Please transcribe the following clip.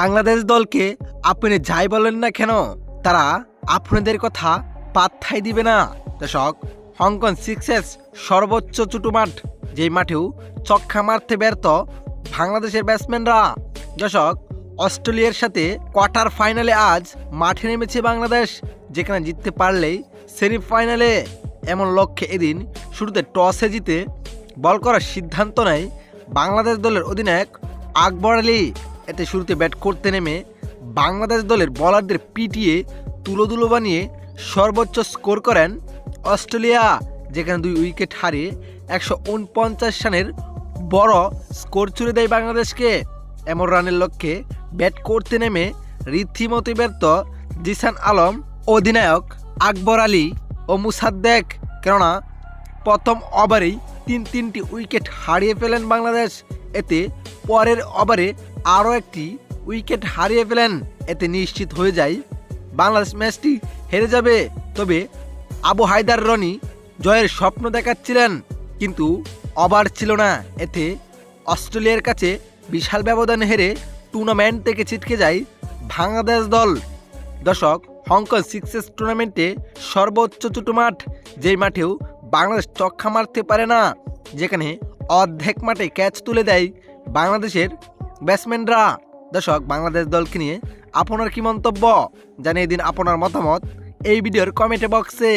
বাংলাদেশ দলকে আপনি যাই বলেন না কেন, তারা আপনাদের কথা পাত্তাই দিবে না। দর্শক, হংকং সিক্সেস সর্বোচ্চ চুটু মাঠ, যেই মাঠেও চক্কা মারতে ব্যর্থ বাংলাদেশের ব্যাটসম্যানরা। দর্শক, অস্ট্রেলিয়ার সাথে কোয়ার্টার ফাইনালে আজ মাঠে নেমেছে বাংলাদেশ, যেখানে জিততে পারলেই সেমিফাইনালে। এমন লক্ষ্যে এদিন শুরুতে টসে জিতে বল করার সিদ্ধান্ত নেয় বাংলাদেশ দলের অধিনায়ক আকবর আলী। এতে শুরুতে ব্যাট করতে নেমে বাংলাদেশ দলের বলারদের পিটিয়ে তুলোদুলো বানিয়ে সর্বোচ্চ স্কোর করেন অস্ট্রেলিয়া, যেখানে দুই উইকেট হারিয়ে একশো উনপঞ্চাশ রানের বড় স্কোর ছুড়ে দেয় বাংলাদেশকে। এমন রানের লক্ষ্যে ব্যাট করতে নেমে রীতিমতো ব্যর্থ জিসান আলম অধিনায়ক আকবর আলী ও মুসাদ্দেক। কেননা প্রথম ওভারেই তিন তিনটি উইকেট হারিয়ে ফেলেন বাংলাদেশ। এতে পরের ওভারে আরও একটি উইকেট হারিয়ে ফেলেন, এতে নিশ্চিত হয়ে যায় বাংলাদেশ ম্যাচটি হেরে যাবে। তবে আবু হায়দার রনি জয়ের স্বপ্ন দেখাচ্ছিলেন, কিন্তু অবার ছিল না। এতে অস্ট্রেলিয়ার কাছে বিশাল ব্যবধানে হেরে টুর্নামেন্ট থেকে ছিটকে যায় বাংলাদেশ দল। দশক হংকং সিক্সেস টুর্নামেন্টে সর্বোচ্চ ছোটো মাঠ, যেই মাঠেও বাংলাদেশ চক্কা মারতে পারে না, যেখানে অর্ধেক মাঠে ক্যাচ তুলে দেয় বাংলাদেশের ব্যাটসম্যানরা, দর্শক, বাংলাদেশ দলকে নিয়ে আপনার কি মন্তব্য? জানিয়ে দিন আপনার মতামত। এই ভিডিওর কমেন্ট বক্সে